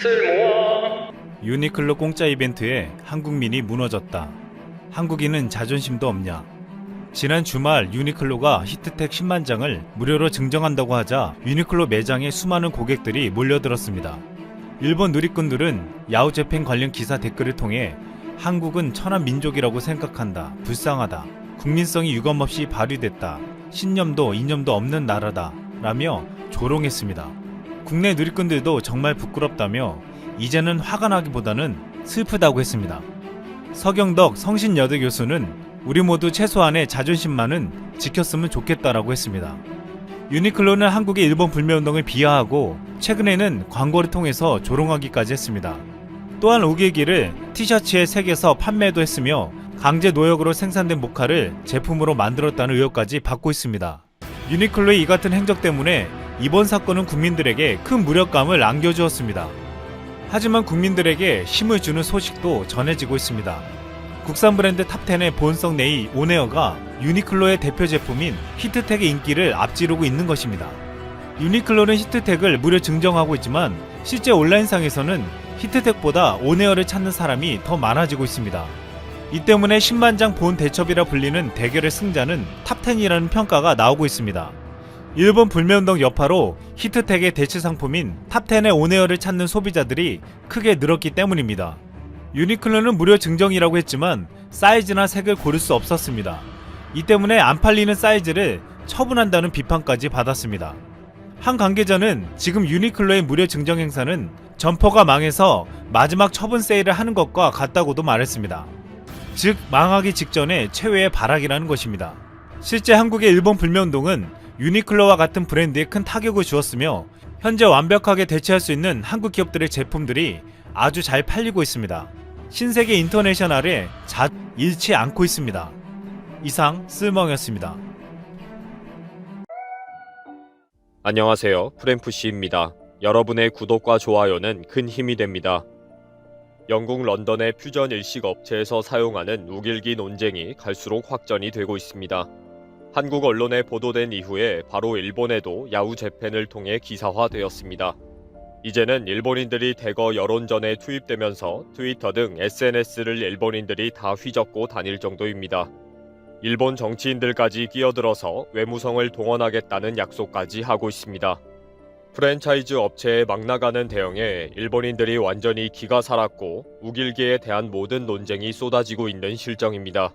쓸모와 유니클로 공짜 이벤트에 한국민이 무너졌다. 한국인은 자존심도 없냐? 지난 주말 유니클로가 히트텍 10만 장을 무료로 증정한다고 하자 유니클로 매장에 수많은 고객들이 몰려들었습니다. 일본 누리꾼들은 야후재팬 관련 기사 댓글을 통해 한국은 천한 민족이라고 생각한다. 불쌍하다. 국민성이 유감없이 발휘됐다. 신념도 이념도 없는 나라다. 라며 조롱했습니다. 국내 누리꾼들도 정말 부끄럽다며 이제는 화가 나기보다는 슬프다고 했습니다. 서경덕 성신여대 교수는 우리 모두 최소한의 자존심만은 지켰으면 좋겠다라고 했습니다. 유니클로는 한국의 일본 불매운동을 비하하고 최근에는 광고를 통해서 조롱하기까지 했습니다. 또한 우길기를 티셔츠에 새겨서 판매도 했으며 강제 노역으로 생산된 모카를 제품으로 만들었다는 의혹까지 받고 있습니다. 유니클로의 이 같은 행적 때문에 이번 사건은 국민들에게 큰 무력감을 안겨주었습니다. 하지만 국민들에게 힘을 주는 소식도 전해지고 있습니다. 국산 브랜드 탑10의 본성 네이 온에어가 유니클로의 대표 제품인 히트텍의 인기를 앞지르고 있는 것입니다. 유니클로는 히트텍을 무료 증정하고 있지만 실제 온라인상에서는 히트텍보다 온에어를 찾는 사람이 더 많아지고 있습니다. 이 때문에 10만 장 본 대첩이라 불리는 대결의 승자는 탑10이라는 평가가 나오고 있습니다. 일본 불매운동 여파로 히트텍의 대체 상품인 탑10의 온에어를 찾는 소비자들이 크게 늘었기 때문입니다. 유니클로는 무료 증정이라고 했지만 사이즈나 색을 고를 수 없었습니다. 이 때문에 안 팔리는 사이즈를 처분한다는 비판까지 받았습니다. 한 관계자는 지금 유니클로의 무료 증정 행사는 점포가 망해서 마지막 처분 세일을 하는 것과 같다고도 말했습니다. 즉 망하기 직전에 최후의 발악이라는 것입니다. 실제 한국의 일본 불매운동은 유니클로와 같은 브랜드에 큰 타격을 주었으며 현재 완벽하게 대체할 수 있는 한국 기업들의 제품들이 아주 잘 팔리고 있습니다. 신세계 인터내셔널에 자 잃지 않고 있습니다. 이상 쓸멍이었습니다. 안녕하세요. 프랭프시입니다. 여러분의 구독과 좋아요는 큰 힘이 됩니다. 영국 런던의 퓨전 일식 업체에서 사용하는 우길기 논쟁이 갈수록 확전이 되고 있습니다. 한국 언론에 보도된 이후에 바로 일본에도 야후 재팬을 통해 기사화되었습니다. 이제는 일본인들이 대거 여론전에 투입되면서 트위터 등 SNS를 일본인들이 다 휘젓고 다닐 정도입니다. 일본 정치인들까지 끼어들어서 외무성을 동원하겠다는 약속까지 하고 있습니다. 프랜차이즈 업체에 막 나가는 대응에 일본인들이 완전히 기가 살았고 우길기에 대한 모든 논쟁이 쏟아지고 있는 실정입니다.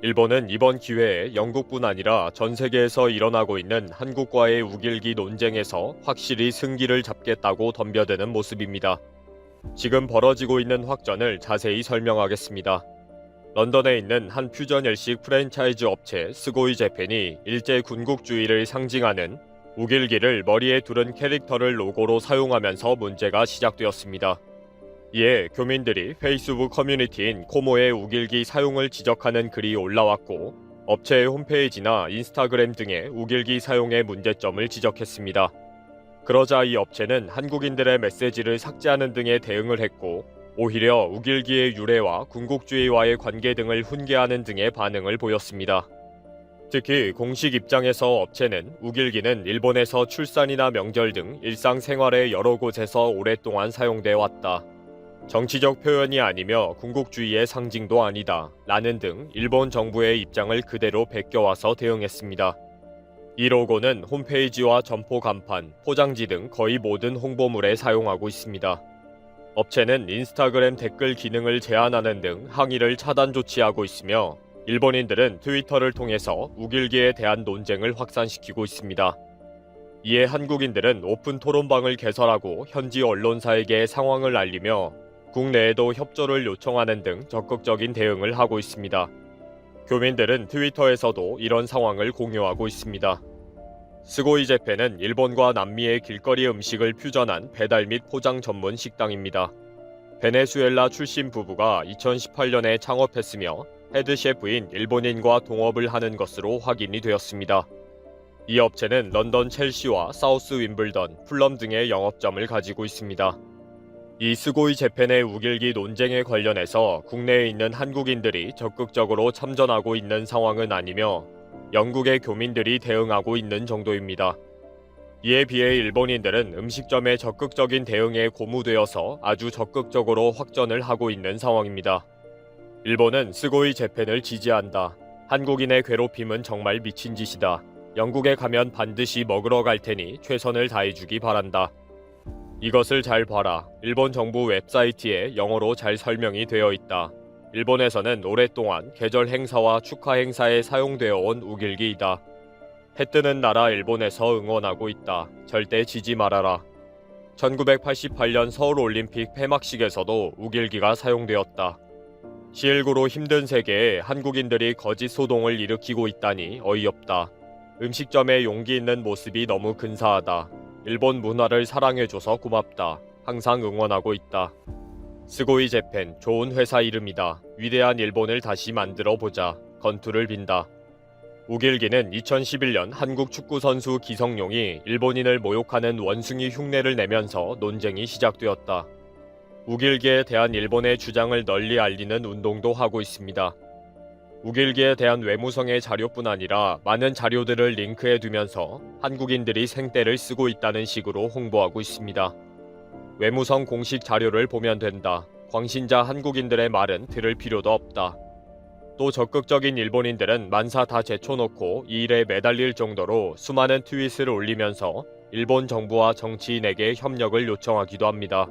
일본은 이번 기회에 영국뿐 아니라 전 세계에서 일어나고 있는 한국과의 우길기 논쟁에서 확실히 승기를 잡겠다고 덤벼드는 모습입니다. 지금 벌어지고 있는 확전을 자세히 설명하겠습니다. 런던에 있는 한 퓨전 일식 프랜차이즈 업체 스고이 재팬이 일제 군국주의를 상징하는 우길기를 머리에 두른 캐릭터를 로고로 사용하면서 문제가 시작되었습니다. 이에 교민들이 페이스북 커뮤니티인 코모의 우길기 사용을 지적하는 글이 올라왔고 업체의 홈페이지나 인스타그램 등의 우길기 사용의 문제점을 지적했습니다. 그러자 이 업체는 한국인들의 메시지를 삭제하는 등의 대응을 했고 오히려 우길기의 유래와 군국주의와의 관계 등을 훈계하는 등의 반응을 보였습니다. 특히 공식 입장에서 업체는 우길기는 일본에서 출산이나 명절 등 일상생활의 여러 곳에서 오랫동안 사용돼 왔다. 정치적 표현이 아니며 군국주의의 상징도 아니다. 라는 등 일본 정부의 입장을 그대로 베껴와서 대응했습니다. 이 로고는 홈페이지와 점포 간판, 포장지 등 거의 모든 홍보물에 사용하고 있습니다. 업체는 인스타그램 댓글 기능을 제한하는 등 항의를 차단 조치하고 있으며 일본인들은 트위터를 통해서 우길기에 대한 논쟁을 확산시키고 있습니다. 이에 한국인들은 오픈 토론방을 개설하고 현지 언론사에게 상황을 알리며 국내에도 협조를 요청하는 등 적극적인 대응을 하고 있습니다. 교민들은 트위터에서도 이런 상황을 공유하고 있습니다. 스고이 재팬은 일본과 남미의 길거리 음식을 퓨전한 배달 및 포장 전문 식당입니다. 베네수엘라 출신 부부가 2018년에 창업했으며 헤드 셰프인 일본인과 동업을 하는 것으로 확인이 되었습니다. 이 업체는 런던 첼시와 사우스 윈블던, 풀럼 등의 영업점을 가지고 있습니다. 이 스고이 재팬의 우길기 논쟁에 관련해서 국내에 있는 한국인들이 적극적으로 참전하고 있는 상황은 아니며 영국의 교민들이 대응하고 있는 정도입니다. 이에 비해 일본인들은 음식점의 적극적인 대응에 고무되어서 아주 적극적으로 확전을 하고 있는 상황입니다. 일본은 스고이 재팬을 지지한다. 한국인의 괴롭힘은 정말 미친 짓이다. 영국에 가면 반드시 먹으러 갈 테니 최선을 다해주기 바란다. 이것을 잘 봐라. 일본 정부 웹사이트에 영어로 잘 설명이 되어 있다. 일본에서는 오랫동안 계절 행사와 축하 행사에 사용되어 온 우길기이다. 해 뜨는 나라 일본에서 응원하고 있다. 절대 지지 말아라. 1988년 서울 올림픽 폐막식에서도 우길기가 사용되었다. 시일구로 힘든 세계에 한국인들이 거짓 소동을 일으키고 있다니 어이없다. 음식점에 용기 있는 모습이 너무 근사하다. 일본 문화를 사랑해줘서 고맙다. 항상 응원하고 있다. 스고이 재팬 좋은 회사 이름이다. 위대한 일본을 다시 만들어 보자. 건투를 빈다. 우길기는 2011년 한국 축구 선수 기성용이 일본인을 모욕하는 원숭이 흉내를 내면서 논쟁이 시작되었다. 우길기에 대한 일본의 주장을 널리 알리는 운동도 하고 있습니다. 우길기에 대한 외무성의 자료뿐 아니라 많은 자료들을 링크해 두면서 한국인들이 생떼를 쓰고 있다는 식으로 홍보하고 있습니다. 외무성 공식 자료를 보면 된다. 광신자 한국인들의 말은 들을 필요도 없다. 또 적극적인 일본인들은 만사 다 제쳐놓고 이 일에 매달릴 정도로 수많은 트윗을 올리면서 일본 정부와 정치인에게 협력을 요청하기도 합니다.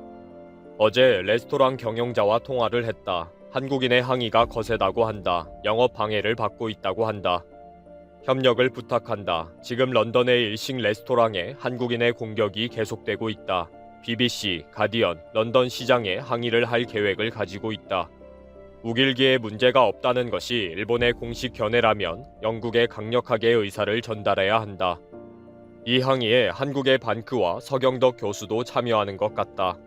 어제 레스토랑 경영자와 통화를 했다. 한국인의 항의가 거세다고 한다. 영업 방해를 받고 있다고 한다. 협력을 부탁한다. 지금 런던의 일식 레스토랑에 한국인의 공격이 계속되고 있다. BBC, 가디언, 런던 시장에 항의를 할 계획을 가지고 있다. 우길기에 문제가 없다는 것이 일본의 공식 견해라면 영국에 강력하게 의사를 전달해야 한다. 이 항의에 한국의 반크와 서경덕 교수도 참여하는 것 같다.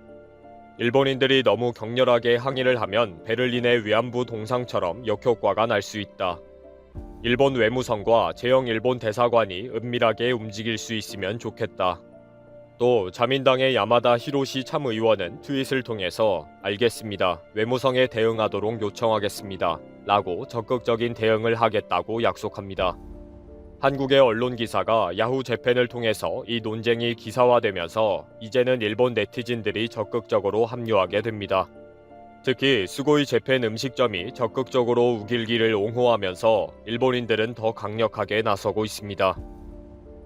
일본인들이 너무 격렬하게 항의를 하면 베를린의 위안부 동상처럼 역효과가 날 수 있다. 일본 외무성과 제영 일본 대사관이 은밀하게 움직일 수 있으면 좋겠다. 또 자민당의 야마다 히로시 참의원은 트윗을 통해서 알겠습니다. 외무성에 대응하도록 요청하겠습니다. 라고 적극적인 대응을 하겠다고 약속합니다. 한국의 언론 기사가 야후 재팬을 통해서 이 논쟁이 기사화되면서 이제는 일본 네티즌들이 적극적으로 합류하게 됩니다. 특히 스고이 재팬 음식점이 적극적으로 우길기를 옹호하면서 일본인들은 더 강력하게 나서고 있습니다.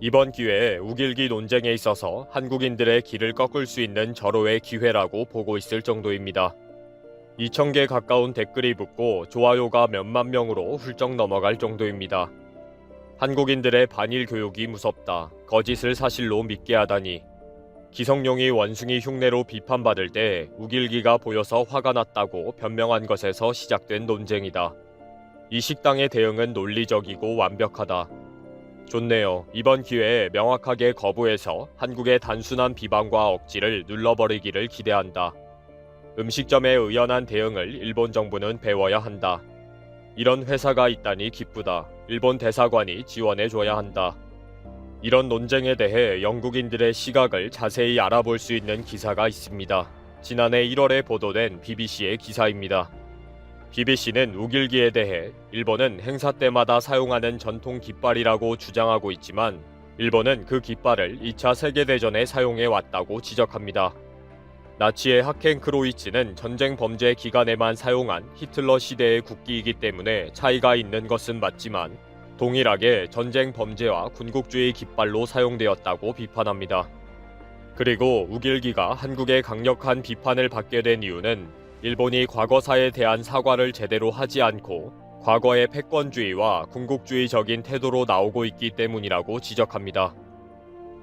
이번 기회에 우길기 논쟁에 있어서 한국인들의 길을 꺾을 수 있는 절호의 기회라고 보고 있을 정도입니다. 2,000개 가까운 댓글이 붙고 좋아요가 몇만 명으로 훌쩍 넘어갈 정도입니다. 한국인들의 반일 교육이 무섭다. 거짓을 사실로 믿게 하다니. 기성용이 원숭이 흉내로 비판받을 때 우길기가 보여서 화가 났다고 변명한 것에서 시작된 논쟁이다. 이 식당의 대응은 논리적이고 완벽하다. 좋네요. 이번 기회에 명확하게 거부해서 한국의 단순한 비방과 억지를 눌러버리기를 기대한다. 음식점의 의연한 대응을 일본 정부는 배워야 한다. 이런 회사가 있다니 기쁘다. 일본 대사관이 지원해줘야 한다. 이런 논쟁에 대해 영국인들의 시각을 자세히 알아볼 수 있는 기사가 있습니다. 지난해 1월에 보도된 BBC의 기사입니다. BBC는 우길기에 대해 일본은 행사 때마다 사용하는 전통 깃발이라고 주장하고 있지만 일본은 그 깃발을 2차 세계대전에 사용해 왔다고 지적합니다. 나치의 하켄크로이츠는 전쟁 범죄 기간에만 사용한 히틀러 시대의 국기이기 때문에 차이가 있는 것은 맞지만 동일하게 전쟁 범죄와 군국주의 깃발로 사용되었다고 비판합니다. 그리고 우길기가 한국의 강력한 비판을 받게 된 이유는 일본이 과거사에 대한 사과를 제대로 하지 않고 과거의 패권주의와 군국주의적인 태도로 나오고 있기 때문이라고 지적합니다.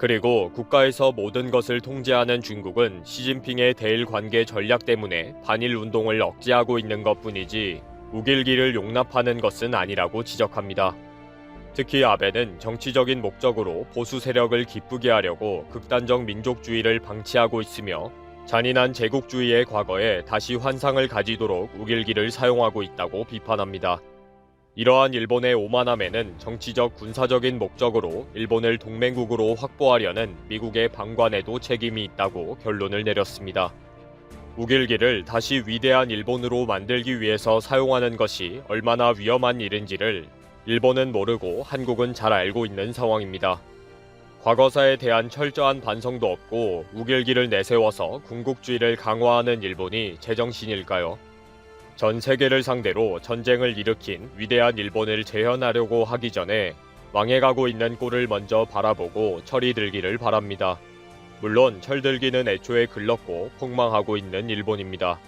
그리고 국가에서 모든 것을 통제하는 중국은 시진핑의 대일 관계 전략 때문에 반일 운동을 억제하고 있는 것 뿐이지 우길기를 용납하는 것은 아니라고 지적합니다. 특히 아베는 정치적인 목적으로 보수 세력을 기쁘게 하려고 극단적 민족주의를 방치하고 있으며 잔인한 제국주의의 과거에 다시 환상을 가지도록 우길기를 사용하고 있다고 비판합니다. 이러한 일본의 오만함에는 정치적 군사적인 목적으로 일본을 동맹국으로 확보하려는 미국의 방관에도 책임이 있다고 결론을 내렸습니다. 우길기를 다시 위대한 일본으로 만들기 위해서 사용하는 것이 얼마나 위험한 일인지를 일본은 모르고 한국은 잘 알고 있는 상황입니다. 과거사에 대한 철저한 반성도 없고 우길기를 내세워서 군국주의를 강화하는 일본이 제정신일까요? 전 세계를 상대로 전쟁을 일으킨 위대한 일본을 재현하려고 하기 전에 망해가고 있는 꼴을 먼저 바라보고 철이 들기를 바랍니다. 물론 철들기는 애초에 글렀고 폭망하고 있는 일본입니다.